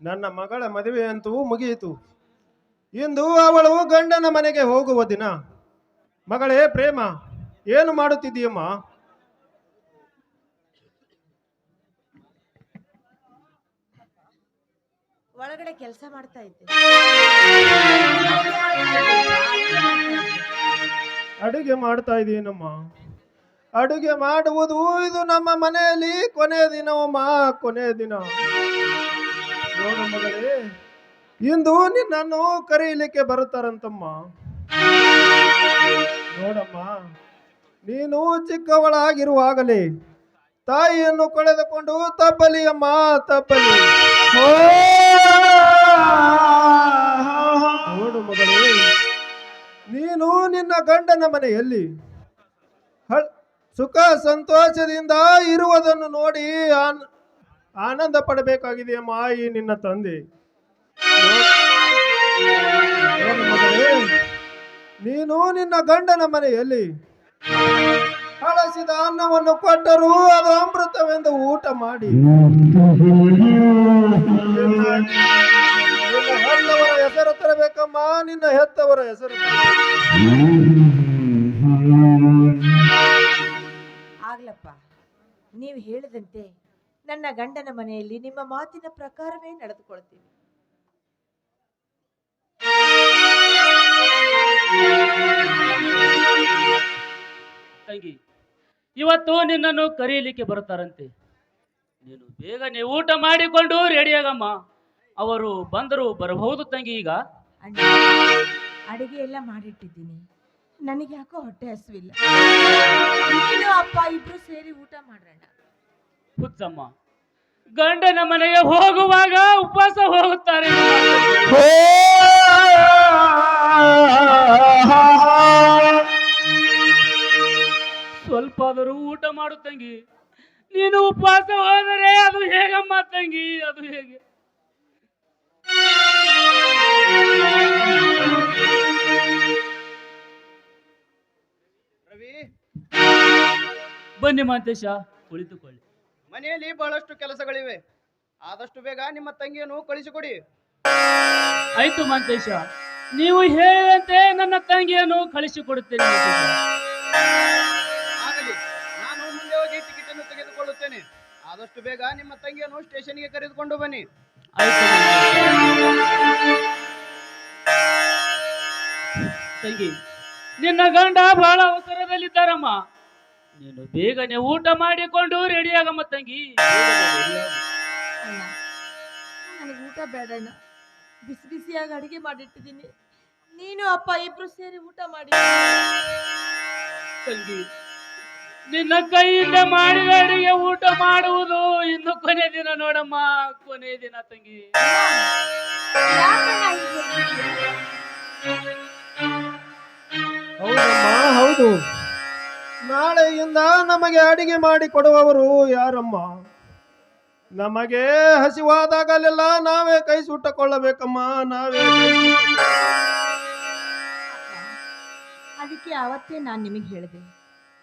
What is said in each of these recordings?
ನನ್ನ ಮಗಳ ಮದುವೆ ಅಂತೂ ಮುಗಿಯಿತು. ಇಂದು ಅವಳು ಗಂಡನ ಮನೆಗೆ ಹೋಗುವ ದಿನ. ಮಗಳೇ ಪ್ರೇಮ ಏನು ಮಾಡುತ್ತಿದ್ದೀಯಮ್ಮ? ಒಳಗಡೆ ಕೆಲಸ ಮಾಡ್ತಾ ಇದ್ದೆ. ಅಡುಗೆ ಮಾಡ್ತಾ ಇದೀನಮ್ಮ. ಅಡುಗೆ ಮಾಡುವುದು ಇದು ನಮ್ಮ ಮನೆಯಲ್ಲಿ ಕೊನೆಯ ಮಾ ಕೊನೆಯ ದಿನ. ನೋಡು ಮಗಳೇ ಇಂದು ನಿನ್ನನ್ನು ಕರೀಲಿಕ್ಕೆ ಬರುತ್ತಾರಂತಮ್ಮ. ನೋಡಮ್ಮ ನೀನು ಚಿಕ್ಕವಳಾಗಿರುವಾಗಲೇ ತಾಯಿಯನ್ನು ಕಳೆದುಕೊಂಡು ತಪ್ಪಲಿ ಅಮ್ಮ ತಪ್ಪಲಿ ನೋಡು ಮಗಳೇ ನೀನು ನಿನ್ನ ಗಂಡನ ಮನೆಯಲ್ಲಿ ಹಳ್- ಸುಖ ಸಂತೋಷದಿಂದ ಇರುವುದನ್ನು ನೋಡಿ ಆನ್- ಆನಂದ ಪಡಬೇಕಾಗಿದೆ ಈ ನಿನ್ನ ತಂದೆ. ನೀನು ನಿನ್ನ ಗಂಡನ ಮನೆಯಲ್ಲಿ ಹಳಸಿದ ಅನ್ನವನ್ನು ಕೊಟ್ಟರೂ ಅದು ಅಮೃತವೆಂದು ಊಟ ಮಾಡಿ. ಹೆತ್ತವರ ಹೆಸರು ತರಬೇಕಮ್ಮ, ನಿನ್ನ ಹೆತ್ತವರ ಹೆಸರು ತರಬೇಕು. ನೀವು ಹೇಳಿದಂತೆ ನನ್ನ ಗಂಡನ ಮನೆಯಲ್ಲಿ ನಿಮ್ಮ ಮಾತಿನ ಪ್ರಕಾರವೇ ನಡೆದುಕೊಳ್ತೀನಿ. ತಂಗಿ ಇವತ್ತು ನಿನ್ನನ್ನು ಕರೀಲಿಕ್ಕೆ ಬರುತ್ತಾರಂತೆ. ನೀನು ಬೇಗನೆ ಊಟ ಮಾಡಿಕೊಂಡು ರೆಡಿಯಾಗಮ್ಮ ಅವರು ಬಂದರು ಬರಬಹುದು ತಂಗಿ ಈಗ. ಅಣ್ಣ ಅಡಿಗೆ ಎಲ್ಲ ಮಾಡಿಟ್ಟಿದ್ದೀನಿ. ನನಗೆ ಯಾಕೋ ಹೊಟ್ಟೆ ಹಸುವಿಲ್ಲ. ನೀನು ಅಪ್ಪ ಇಬ್ರು ಸೇರಿ ಊಟ ಮಾಡೋಣ ಹುಚ್ಚಮ್ಮ, ಗಂಡನ ಮನೆಗೆ ಹೋಗುವಾಗ ಉಪವಾಸ ಹೋಗುತ್ತಾರೆ. ಸ್ವಲ್ಪ ಆದರೂ ಊಟ ಮಾಡು ತಂಗಿ. ನೀನು ಉಪವಾಸ ಹೋದರೆ ಅದು ಹೇಗಮ್ಮ ತಂಗಿ? ಅದು ಹೇಗೆ? ಬನ್ನಿ ಮಾಂತೇಶ ಕುಳಿತುಕೊಳ್ಳಿ. ಮನೆಯಲ್ಲಿ ಬಹಳಷ್ಟು ಕೆಲಸಗಳಿವೆ. ಆದಷ್ಟು ಬೇಗ ನಿಮ್ಮ ತಂಗಿಯನ್ನು ಕಳಿಸಿಕೊಡಿ. ಆಯ್ತು ಮಾಂತೇಶ. ನೀವು ಹೇಳಿದಂತೆ ನನ್ನ ತಂಗಿಯನ್ನು ಕಳಿಸಿಕೊಡುತ್ತೇನೆ ಮಾಂತೇಶ. ಆಗಲಿ ನಾನು ಮುಂದೆ ಹೋಗಿ ಟಿಕೆಟ್ ಅನ್ನು ತೆಗೆದುಕೊಳ್ಳುತ್ತೇನೆ. ಆದಷ್ಟು ಬೇಗ ನಿಮ್ಮ ತಂಗಿಯನ್ನು ಸ್ಟೇಷನ್ಗೆ ಕರೆದುಕೊಂಡು ಬನ್ನಿ. ಆಯ್ತು ಮಾಂತೇಶ. ತಂಗಿ ನಿನ್ನ ಗಂಡ ಬಹಳ ಅವಸರದಲ್ಲಿದ್ದಾರಮ್ಮ. ನೀನು ಬೇಗನೆ ಊಟ ಮಾಡಿಕೊಂಡು ರೆಡಿಯಾಗಮ್ಮ ತಂಗಿ. ಅಣ್ಣ ನನಗೆ ಊಟ ಬೇಡಣ್ಣ. ಬಿಸಿ ಬಿಸಿಯಾಗಿ ಅಡಿಗೆ ಮಾಡಿಟ್ಟಿದ್ದೀನಿ. ನೀನು ಅಪ್ಪ ಇಬ್ರು ಸೇರಿ ಊಟ ಮಾಡಿ. ತಂಗಿ ನಿನ್ನ ಕೈಯಿಂದ ಮಾಡಿದ ಅಡಿಗೆ ಊಟ ಮಾಡುವುದು ಇನ್ನು ಕೊನೆ ದಿನ ನೋಡಮ್ಮ ಕೊನೆ ದಿನ ತಂಗಿ. ಯಾಕಣ್ಣ ಹೀಗೆ? ಹೇಳ್ತಿದ್ದೀಯ? ಹೌದಮ್ಮ ಹೌದು. ನಾಳೆಯಿಂದ ನಮಗೆ ಅಡಿಗೆ ಮಾಡಿ ಕೊಡುವವರು ಯಾರಮ್ಮ? ನಮಗೆ ಹಸಿವಾದಾಗಲೆಲ್ಲ ನಾವೇ ಕೈ ಸುಟ್ಟಕೊಳ್ಳಬೇಕಮ್ಮ, ನಾವೇ ಅದಕ್ಕೆ ಅವತ್ತೇ ನಾನು ನಿಮಗೆ ಹೇಳಿದೆ.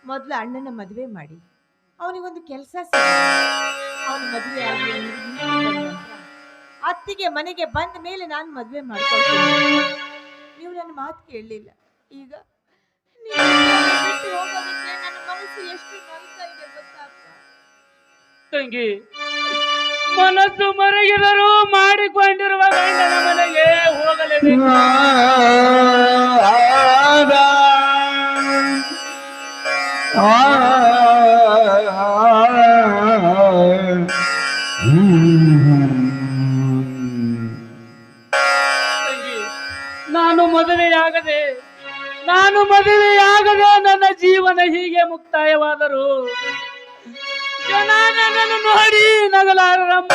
ಮೊದಲು ಅಣ್ಣನ ಮದುವೆ ಮಾಡಿ. ಅವನಿಗೊಂದು ಕೆಲಸ ಅವನ ಮದುವೆ ಆಗಲಿ ಅತ್ತಿಗೆ ಮನೆಗೆ ಬಂದ ಮೇಲೆ ನಾನು ಮದುವೆ ಮಾಡ್ತೀನಿ ನೀವು ನನ್ನ ಮಾತು ಕೇಳಲಿಲ್ಲ. ಈಗ ನೀವು ತಂಗಿ ಮನಸ್ಸು ಮರಗಿದರು ಮಾಡಿಕೊಂಡಿರುವ ಗಂಡನ ಮನೆಗೆ ಹೋಗಲೇಬೇಕು. ನಾನು ಮದುವೆಯಾಗದೆ ನಾನು ಮದುವೆಯಾಗದೆ ನನ್ನ ಜೀವನ ಹೀಗೆ ಮುಕ್ತಾಯವಾದರು ಜನ ನೋಡಿ ನಗಲಾರಮ್ಮ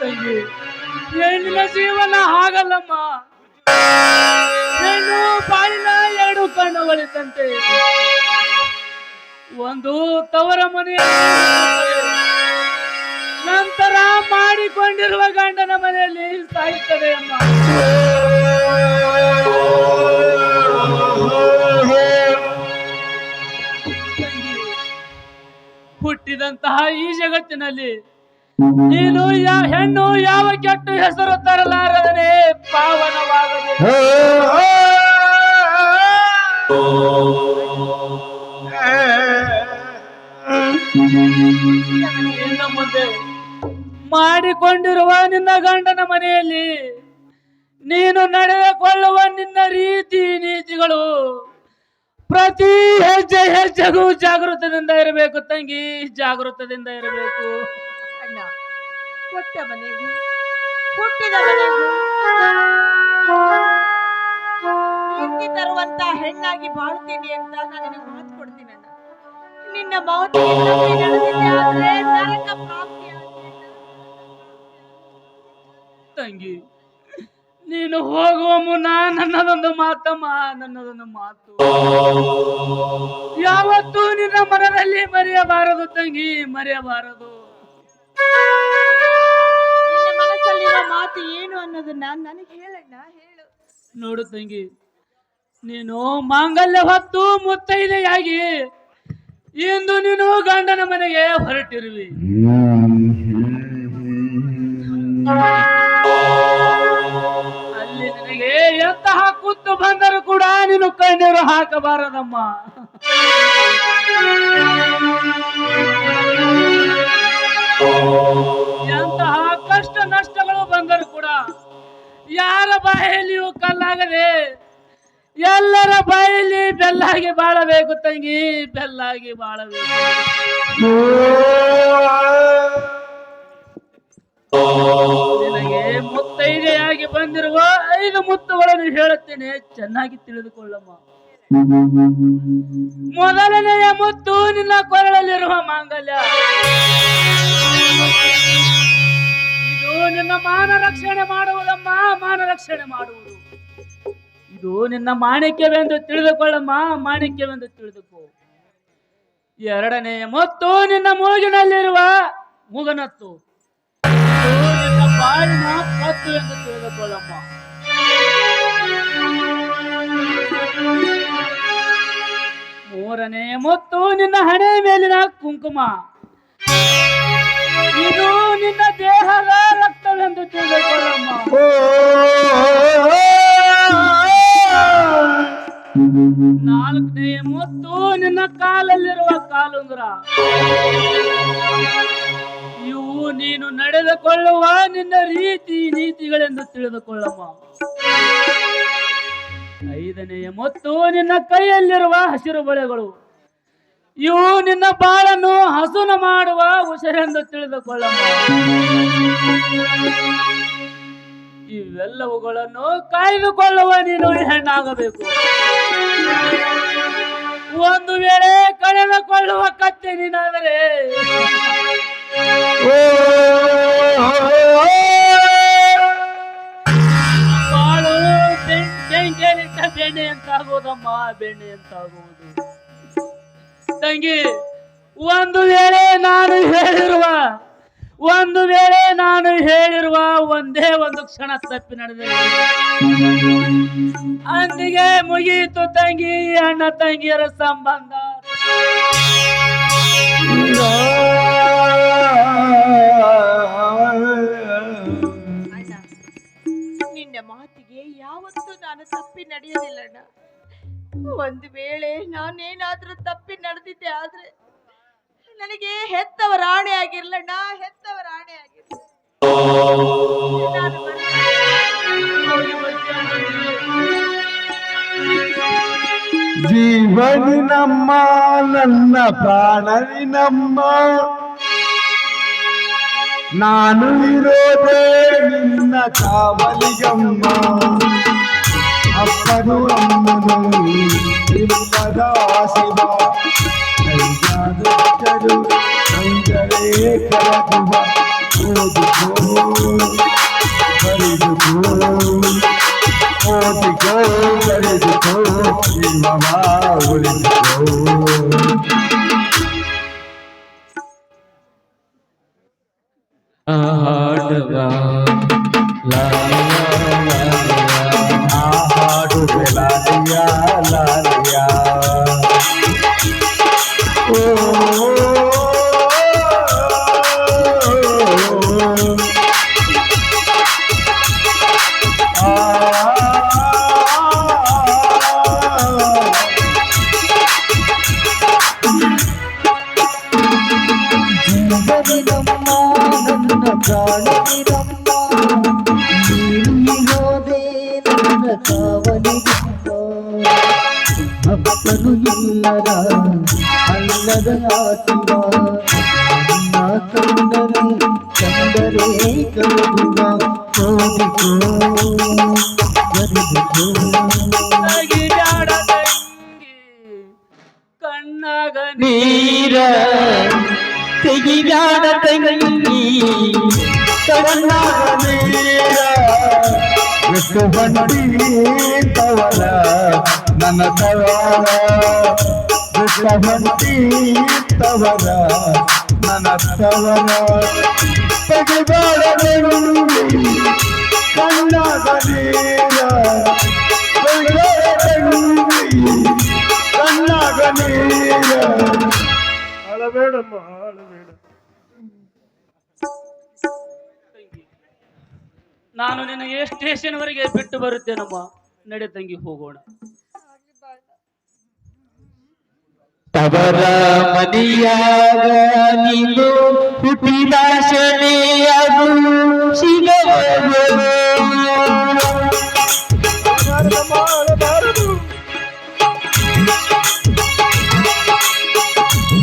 ತಂಗಿ ಹೆಣ್ಣಿನ ಜೀವನ ಹಾಗಲ್ಲಮ್ಮ. ಹೆಣ್ಣು ಪಾಲಿನ ಎರಡು ಕಣ್ಣುಗಳಿದ್ದಂತೆ. ಒಂದು ತವರ ಮನೆ ನಂತರ ಕೊಂಡಿರುವ ಗಂಡನ ಮನೆಯಲ್ಲಿ ಸಾಯುತ್ತದೆ ಅಮ್ಮ. ಹುಟ್ಟಿದಂತಹ ಈ ಜಗತ್ತಿನಲ್ಲಿ ನೀನು ಯಾವ ಹೆಣ್ಣು ಯಾವ ಕೆಟ್ಟು ಹೆಸರು ತರಲಾರದನೆ ಪಾವನವಾಗದೆ ಇನ್ನು ಮುಂದೆ ಮಾಡಿಕೊಂಡಿರುವ ನಿನ್ನ ಗಂಡನ ಮನೆಯಲ್ಲಿ ನೀನು ನಡೆದುಕೊಳ್ಳುವ ನಿನ್ನ ರೀತಿ ನೀತಿಗಳು ಪ್ರತಿ ಹೆಜ್ಜೆ ಹೆಜ್ಜೆಗೂ ಜಾಗೃತದಿಂದ ಇರಬೇಕು ತಂಗಿ ಜಾಗೃತದಿಂದ ಇರಬೇಕು ಅಣ್ಣ ಕೊಟ್ಟ ಮನೆಗೂ ಹುಟ್ಟಿದ ಮನೆಗೂ ಹಿಂದಿ ತರುವಂತ ಹೆಣ್ಣಾಗಿ ಬಾಳ್ತೀನಿ ಅಂತ ನಾನು ನಿನಗೆ ಮಾತು ಕೊಡ್ತೀನಿ ಅಣ್ಣ ನಿನ್ನ ಮಾತು ನರಕ. ತಂಗಿ ನೀನು ಹೋಗುವ ಮುನ್ನ ನನ್ನದೊಂದು ಮಾತಮ್ಮ ನನ್ನದೊಂದು ಮಾತು. ಯಾವತ್ತೂ ನಿನ್ನ ಮನದಲ್ಲಿ ಮರೆಯಬಾರದು ತಂಗಿ ಮರೆಯಬಾರದು. ನಿನ್ನ ಮನಸ್ಸಲ್ಲಿರೋ ಮಾತು ಏನು ಅನ್ನೋದನ್ನ ನನಗೆ ಹೇಳಣ್ಣ ಹೇಳು. ನೋಡು ತಂಗಿ ನೀನು ಮಾಂಗಲ್ಯ ಹೊತ್ತು ಮುತ್ತೈದೆಯಾಗಿ ಇಂದು ನೀನು ಗಂಡನ ಮನೆಗೆ ಹೊರಟಿರುವಿ. ಎಂತಹ ಕುತ್ತು ಬಂದರು ಕೂಡ ನೀನು ಕಣ್ಣೀರು ಹಾಕಬಾರದಮ್ಮ. ಎಂತಹ ಕಷ್ಟ ನಷ್ಟಗಳು ಬಂದರು ಕೂಡ ಯಾರ ಬಾಯಲ್ಲಿಯೂ ಕಲ್ಲಾಗದೆ ಎಲ್ಲರ ಬಾಯಲ್ಲಿ ಬೆಲ್ಲಾಗಿ ಬಾಳಬೇಕು ತಂಗಿ ಬೆಲ್ಲಾಗಿ ಬಾಳಬೇಕು. ಐದು ಮುತ್ತುಗಳನ್ನು ಹೇಳುತ್ತೇನೆ, ಚೆನ್ನಾಗಿ ತಿಳಿದುಕೊಳ್ಳಮ್ಮ. ಮೊದಲನೆಯ ಮುತ್ತು ನಿನ್ನ ಕೊರಳಲ್ಲಿರುವ ಮಾಂಗಲ್ಯ. ಇದು ನಿನ್ನ ಮಾನ ರಕ್ಷಣೆ ಮಾಡುವುದಮ್ಮ ಮಾನ ರಕ್ಷಣೆ ಮಾಡುವುದು. ಇದು ನಿನ್ನ ಮಾಣಿಕ್ಯವೆಂದು ತಿಳಿದುಕೊಳ್ಳಮ್ಮ, ಮಾಣಿಕ್ಯವೆಂದು ತಿಳಿದುಕೋ. ಎರಡನೆಯ ಮುತ್ತು ನಿನ್ನ ಮೂಗಿನಲ್ಲಿರುವ ಮುಗನತ್ತು. ಎಂದು ತಿಳಿದುಕೊಳ್ಳಮ್ಮ. ಮೂರನೇ ಮುತ್ತು ನಿನ್ನ ಹಣೆ ಮೇಲಿನ ಕುಂಕುಮ. ಇದು ನಿನ್ನ ದೇಹದ ರಕ್ತವೆಂದು ತಿಳಿದುಕೊಳ್ಳಮ್ಮ ನಾಲ್ಕನೇ ಮುತ್ತು ನಿನ್ನ ಕಾಲಲ್ಲಿರುವ ಕಾಲುಂಗುರ. ಇವು ನೀನು ನಡೆದುಕೊಳ್ಳುವ ನಿನ್ನ ರೀತಿ ನೀತಿಗಳೆಂದು ತಿಳಿದುಕೊಳ್ಳಮ್ಮ ಐದನೆಯ ಮತ್ತು ನಿನ್ನ ಕೈಯಲ್ಲಿರುವ ಹಸಿರು ಬಳೆಗಳು. ಇವು ನಿನ್ನ ಬಾಳನ್ನು ಹಸುನ ಮಾಡುವ ಉಸಿರೆಂದು ತಿಳಿದುಕೊಳ್ಳ ಇವೆಲ್ಲವುಗಳನ್ನು ಕಾಯ್ದುಕೊಳ್ಳುವ ನೀನು ಹೆಣ್ಣಾಗಬೇಕು. ಒಂದು ವೇಳೆ ಕಳೆದುಕೊಳ್ಳುವ ಕತ್ತೆ ನೀನಾದರೆ. ಬೆಂಕಿಯಲ್ಲಿಟ್ಟ ಅಂತ ಆಗೋದಮ್ಮ ಬೆಣ್ಣೆ ಅಂತಾಗುವುದು ತಂಗಿ, ಒಂದು ವೇಳೆ ನಾನು ಹೇಳಿರುವ, ಒಂದು ವೇಳೆ ನಾನು ಹೇಳಿರುವ ಒಂದೇ ಒಂದು ಕ್ಷಣ ತಪ್ಪಿ ನಡೆದ ಅಂದಿಗೆ ಮುಗಿಯಿತು ತಂಗಿ, ಅಣ್ಣ ತಂಗಿಯರ ಸಂಬಂಧ. ತಪ್ಪಿ ನಡೆಯೋದಿಲ್ಲ ಅಣ್ಣ ಒಂದು ವೇಳೆ ನಾನೇನಾದ್ರೂ ತಪ್ಪಿ ನಡೆದಿದ್ದೆ ಆದ್ರೆ ನನಗೆ ಹೆತ್ತವ ಆಣೆ ಆಗಿರ್ಲಣ್ಣ, ಹೆತ್ತವ ಆಣೆ ಆಗಿರ್ಲಿ ನಾನು ನಮ್ಮ, ನನ್ನ ಪ್ರಾಣನಿ ನಮ್ಮ. ನಾನು ಇರೋದೇ ನಿನ್ನ ಕಾವಲಿಗಮ್ಮ. అప్పడు అమ్ముని తిరుపదా శివ కైజాదు సంజరే కరదువ కోటికో కరిదుకో శివ ఉడికో భక్తను ఇల్లరా అల్లద ఆత్మా కందరే కందరే కలుగుగా కోరికో ಕಣ್ಣಾಗ ನೀರ ತೆಗಿದಾಡ ತಂಗಿ ಕಣ್ಣಾಗ ನೀರ. ಎಷ್ಟು ಬಂಡಿ ತವರ ನನ್ನ ತವರ ಎಷ್ಟು ಬಂಡಿ ತವರ ನನ್ನ ತವರ ತೆಗಿದಾಡ ಬೆಂಕಿ, ಕಣ್ಣಾಗ ನೀರ. ಕಣ್ಣಾಗ ನೀರ ಅಳಬೇಡಮ್ಮ ಅಳಬೇಡ ನಾನು ನಿನಗೆ ಸ್ಟೇಷನ್ ವರೆಗೆ ಬಿಟ್ಟು ಬರುತ್ತೇನಮ್ಮ ನಡೆ ತಂಗಿ ಹೋಗೋಣ. ತವರ ಮನೆಯಾಗ ನೀನು ಹುಟ್ಟಿದ ಶನೆಯದು ಸಿಗಬಹುದು